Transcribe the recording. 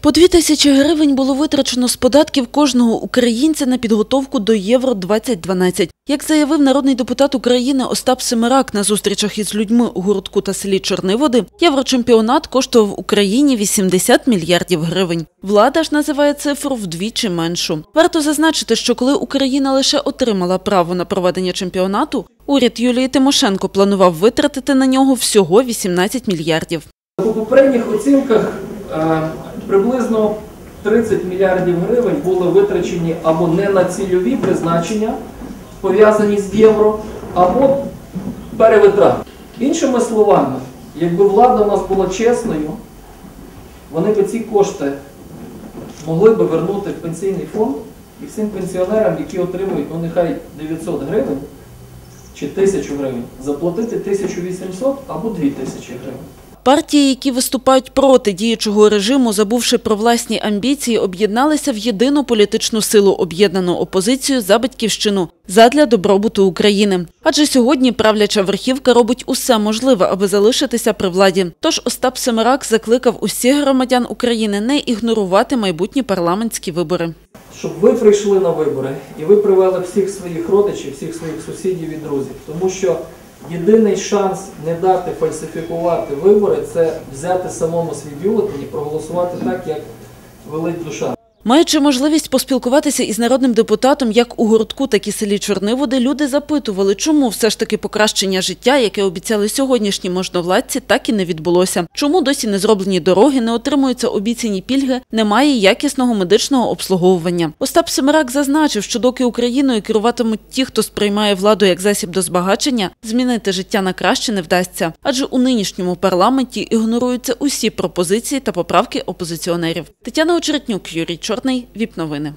По дві тисячі гривень було витрачено з податків кожного українця на підготовку до Євро 2012. Як заявив народний депутат України Остап Семирак на зустрічах із людьми у городку та селі Чорниводи, єврочемпіонат коштував Україні 80 мільярдів гривень. Влада ж називає цифру вдвічі меншу. Варто зазначити, що коли Україна лише отримала право на проведення чемпіонату, уряд Юлії Тимошенко планував витратити на нього всього 18 мільярдів. По попередніх оцінках е, приблизно 30 мільярдів гривень були витрачені або не на цільові призначення, пов'язані з євро, або перевитрати. Іншими словами, якби влада у нас була чесною, вони би ці кошти могли би вернути в пенсійний фонд і всім пенсіонерам, які отримують, ну нехай 900 гривень чи 1000 гривень, заплатити 1800 або 2000 гривень. Партії, які виступають проти діючого режиму, забувши про власні амбіції, об'єдналися в єдину політичну силу об'єднану опозицію за батьківщину задля добробуту України. Адже сьогодні правляча верхівка робить усе можливе, аби залишитися при владі. Тож Остап Семирак закликав усіх громадян України не ігнорувати майбутні парламентські вибори. щоб ви прийшли на вибори і ви привели всіх своїх родичів, всіх своїх сусідів і друзів. Тому що єдиний шанс не дати фальсифікувати вибори це взяти самому свій бюлетень і проголосувати так, як велить душа. Маючи можливість поспілкуватися із народним депутатом як у городку, так і селі Чорниводи, люди запитували, чому все ж таки покращення життя, яке обіцяли сьогоднішні можновладці, так і не відбулося. Чому досі не зроблені дороги, не отримуються обіцяні пільги, немає якісного медичного обслуговування. Остап Семирак зазначив, що доки Україною керуватимуть ті, хто сприймає владу як засіб до збагачення, змінити життя на краще не вдасться, адже у нинішньому парламенті ігноруються усі пропозиції та поправки опозиціонерів. Тетяна Очеретнюк, Юрій Чорний, ВІП новини.